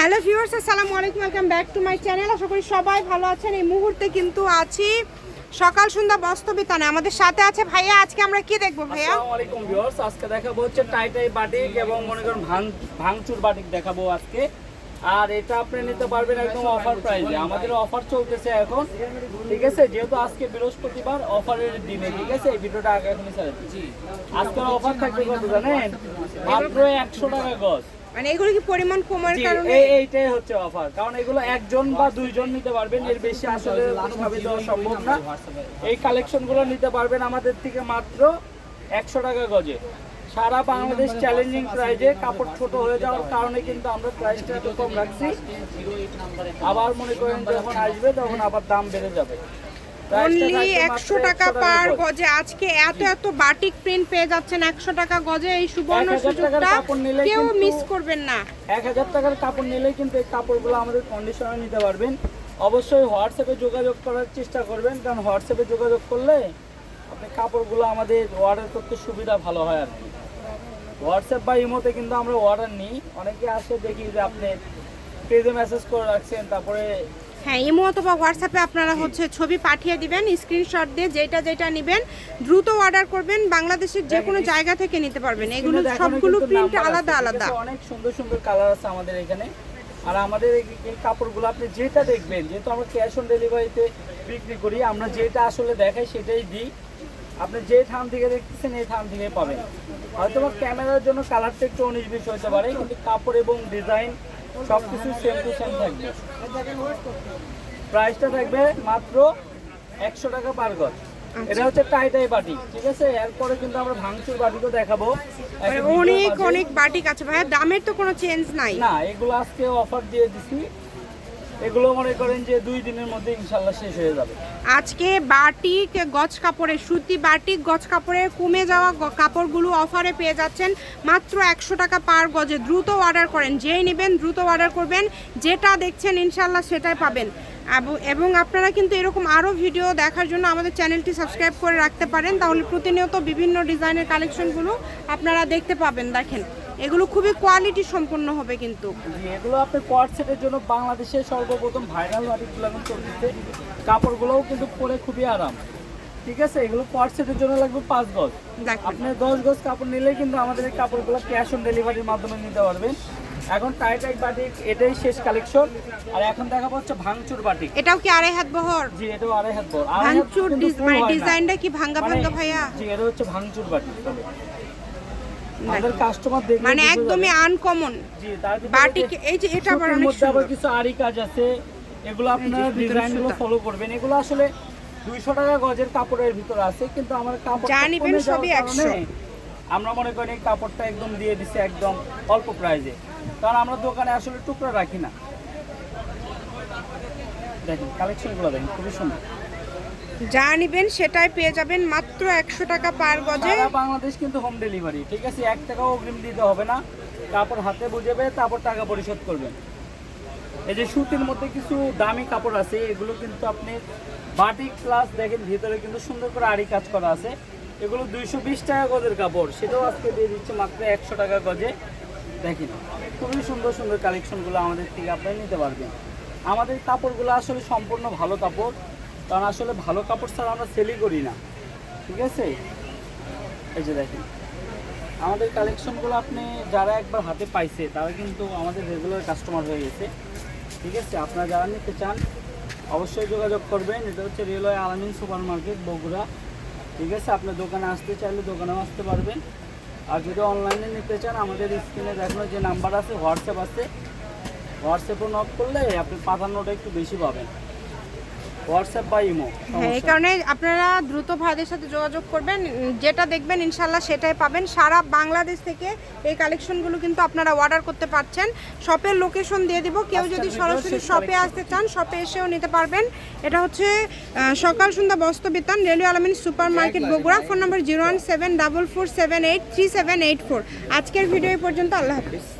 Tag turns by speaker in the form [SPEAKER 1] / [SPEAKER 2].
[SPEAKER 1] Hello viewers, আসসালামু আলাইকুম, welcome back to my channel. আশা করি সবাই ভালো আছেন। এই মুহূর্তে কিন্তু আছি সকাল সন্ধ্যা বস্তবিতানে। আমাদের সাথে আছে ভাইয়া, আজকে আমরা কি দেখব ভাইয়া?
[SPEAKER 2] আসসালামু আলাইকুম ভিউয়ার্স, আজকে দেখাবো হচ্ছে টাই টাই বাটিক এবং মনে করুন ভাং, ভাঙচুর বাটিক দেখাবো আজকে। আর এটা আপনি নিতে পারবেন একদম অফার প্রাইসে। আমাদের অফার চলতেছে এখন, ঠিক আছে? যেহেতু আজকে বৃহস্পতিবার, অফারের দিনে, ঠিক আছে? এই ভিডিওটা আগে এখনই স্যার আজকের অফার থাকবে কত জানেন? মাত্র একশো টাকা গজ।
[SPEAKER 1] মানে এগুলো কি পরিমাণ কমার কারণে?
[SPEAKER 2] এইটাই হচ্ছে অফার কারণ এগুলো একজন বা দুইজন নিতে পারবেন এর বেশি আসলে কোনোভাবে দেওয়া সম্ভব না। এই কালেকশনগুলো নিতে পারবেন আমাদের থেকে মাত্র একশো টাকা গজে। সারা বাংলাদেশ চ্যালেঞ্জিং প্রাইজে কাপড় ছোট হয়ে যাওয়ার কারণে কিন্তু আমরা প্রাইসটা এত কম রাখছি। আবার মনে করেন যখন আসবে তখন আবার দাম বেড়ে যাবে।
[SPEAKER 1] অনলি একশো টাকা পার
[SPEAKER 2] গজে।
[SPEAKER 1] আজকে এত এত বাটিক প্রিন্ট পেয়ে যাচ্ছেন একশো টাকা গজে। এই সুবর্ণ
[SPEAKER 2] 1000 টাকার
[SPEAKER 1] সুযোগটা কেউ মিস করবেন না।
[SPEAKER 2] এক হাজার টাকার কাপড় নিলেই কিন্তু এই কাপড়গুলো আমাদের কন্ডিশনে নিতে পারবেন। অবশ্যই হোয়াটসঅ্যাপে যোগাযোগ করার চেষ্টা করবেন কারণ হোয়াটসঅ্যাপে যোগাযোগ করলে আপনি কাপড়গুলো আমাদের অর্ডার করতে সুবিধা ভালো হয় আর কি। হোয়াটসঅ্যাপ বা ইমোতে কিন্তু আমরা অর্ডার নিই। অনেকে আসে দেখি যে আপনি পেজে মেসেজ করে রাখছেন তারপরে
[SPEAKER 1] হ্যাঁ ইমো অথবা হোয়াটসঅ্যাপে আপনারা হচ্ছে ছবি পাঠিয়ে দিবেন স্ক্রিনশট দিয়ে যেটা যেটা নেবেন দ্রুত অর্ডার করবেন বাংলাদেশের যে কোনো জায়গা থেকে নিতে পারবেন। এগুলো সবগুলো প্রিন্ট আলাদা আলাদা।
[SPEAKER 2] অনেক সুন্দর সুন্দর কালার আছে আমাদের এখানে। আর আমাদের এই- কাপড়গুলো আপনি যেটা দেখবেন যেহেতু আমরা ক্যাশ অন ডেলিভারিতে বিক্রি করি আমরা যেটা আসলে দেখাই সেটাই দিই। আপনি যে থান থেকে দেখতেছেন এই থান থেকে পাবেন। হয়তো ক্যামেরার জন্য কালারটা একটু উনিশ বিশ হতে পারে কিন্তু কাপড় এবং ডিজাইন সব কিছু সেম টু সেম থাকবে প্রাইসটা থাকবে মাত্র একশো টাকা পার গজ। এটা হচ্ছে টাই টাই বাটি ঠিক আছে? এরপরে কিন্তু আমরা ভাঙচুর বাটিও দেখাবো।
[SPEAKER 1] মানে অনেক অনেক বাটি আছে। ভাইয়া দামের তো কোনো চেঞ্জ নাই।
[SPEAKER 2] না এগুলো আজকে অফার দিয়ে দিছি। এগুলো মনে করেন যে দুই দিনের মধ্যে ইনশাল্লাহ শেষ হয়ে যাবে।
[SPEAKER 1] আজকে বাটিক গজ কাপড়ে সুতি বাটিক গজ কাপড়ে কমে যাওয়া কাপড়গুলো অফারে পেয়ে যাচ্ছেন মাত্র একশো টাকা পার গজে। দ্রুত অর্ডার করেন, যেই নেবেন দ্রুত অর্ডার করবেন, যেটা দেখছেন ইনশাল্লাহ সেটাই পাবেন। এবং আপনারা কিন্তু এরকম আরও ভিডিও দেখার জন্য আমাদের চ্যানেলটি সাবস্ক্রাইব করে রাখতে পারেন, তাহলে প্রতিনিয়ত বিভিন্ন ডিজাইনের কালেকশনগুলো আপনারা দেখতে পাবেন, দেখেন। এগুলো খুবই কোয়ালিটি সম্পন্ন হবে কিন্তু।
[SPEAKER 2] এগুলো আপনি কোয়ার সেটের জন্য বাংলাদেশের সর্বপ্রথম ভাইরাল বাটিকগুলো এখন চলতেছে। কাপড়গুলোও কিন্তু পরে খুবই আরাম। ঠিক আছে? এগুলো কোয়ার সেটের জন্য লাগবে পাঁচ গজ। আপনি দশ গজ কাপড় নিলেই কিন্তু আমাদের এই কাপড়গুলো ক্যাশ অন ডেলিভারির মাধ্যমে নিতে পারবেন। এখন টাই টাই বাটিক এটাই শেষ কালেকশন আর এখন দেখা পাচ্ছে ভাঙচুর বাটিক
[SPEAKER 1] এটাও কি আড়াই হাত বহর?
[SPEAKER 2] জি এটাও আড়াই হাত হাত
[SPEAKER 1] ভাঙচুর
[SPEAKER 2] কিন্তু
[SPEAKER 1] ডিজ-
[SPEAKER 2] full
[SPEAKER 1] মানে। ডিজাইনটা কি ভাঙ্গা
[SPEAKER 2] মানে-
[SPEAKER 1] ভাঙ্গা ভাইয়া?
[SPEAKER 2] জি এটা হচ্ছে ভাঙচুর বাটি আমাদের কাস্টমার দেখলে
[SPEAKER 1] মানে একদমই আনকমন
[SPEAKER 2] জি
[SPEAKER 1] বাটিক এই যে এটা আবার অনেক
[SPEAKER 2] আবার কিছু আরি কাজ আছে এগুলো আপনারা ডিজাইনগুলো ফলো করবেন। এগুলো আসলে দুইশো টাকা গজের কাপড়ের ভিতরে আছে কিন্তু আমার কাপড়
[SPEAKER 1] যা নিবেন সবই 100
[SPEAKER 2] আমরা মনে করি এই কাপড়টা একদম দিয়ে দিছি একদম অল্প প্রাইজে কারণ আমরা দোকানে আসলে টুকরা রাখি না। দেখেন কালেকশনগুলো দেখেন খুবই সুন্দর।
[SPEAKER 1] যা নিবেন সেটাই পেয়ে যাবেন মাত্র একশো টাকা পার গজে।
[SPEAKER 2] বাংলাদেশ কিন্তু হোম ডেলিভারি ঠিক আছে? এক টাকাও অগ্রিম দিতে হবে না। তারপর হাতে বুঝাবে, তারপর টাকা পরিশোধ করবেন এই যে সুতির মধ্যে কিছু দামি কাপড় আছে, এগুলো কিন্তু আপনি বাটিক প্লাস দেখেন, ভিতরে কিন্তু সুন্দর করে আড়ি কাজ করা আছে। এগুলো দুইশো বিশ টাকা গজের কাপড়, সেটাও আজকে দিয়ে দিচ্ছে মাত্র একশো টাকা গজে। দেখেন, খুবই সুন্দর সুন্দর কালেকশনগুলো আমাদের থেকে আপনি নিতে পারবেন। আমাদের কাপড়গুলো আসলে সম্পূর্ণ ভালো কাপড়। কারণ আসলে ভালো কাপড় ছাড়া আমরা সেলই করি না। ঠিক আছে? এই যে দেখেন, আমাদের কালেকশনগুলো আপনি যারা একবার হাতে পাইছে, তারা কিন্তু আমাদের রেগুলার কাস্টমার হয়ে গেছে। ঠিক আছে? আপনারা যারা নিতে চান, অবশ্যই যোগাযোগ করবেন। এটা হচ্ছে রেলওয়ে আলামিন সুপার মার্কেট বগুড়া। ঠিক আছে? আপনার দোকানে আসতে চাইলে দোকানেও আসতে পারবেন। আর যদি অনলাইনে নিতে চান, আমাদের স্ক্রিনে দেখানো যে নাম্বার আছে হোয়াটসঅ্যাপ আছে। হোয়াটসঅ্যাপে নক করলে আপনি পাঠানোটা একটু বেশি পাবেন। হোয়াটসঅ্যাপ বা ইমো
[SPEAKER 1] হ্যাঁ এই কারণে আপনারা দ্রুত ভাইদের সাথে যোগাযোগ করবেন। যেটা দেখবেন ইনশাল্লাহ সেটাই পাবেন। সারা বাংলাদেশ থেকে এই কালেকশনগুলো কিন্তু আপনারা অর্ডার করতে পারছেন। শপের লোকেশন দিয়ে দিব। কেউ যদি
[SPEAKER 2] ভিডিওর
[SPEAKER 1] সরাসরি শপে আসতে চান শপে এসেও নিতে পারবেন। এটা হচ্ছে সকাল সন্ধ্যা বস্তবিতান রেলওয়ে আলমিন super market Bogura. Phone number zero one seven double four seven eight three seven eight four আজকের ভিডিও পর্যন্ত আল্লাহ হাফিজ।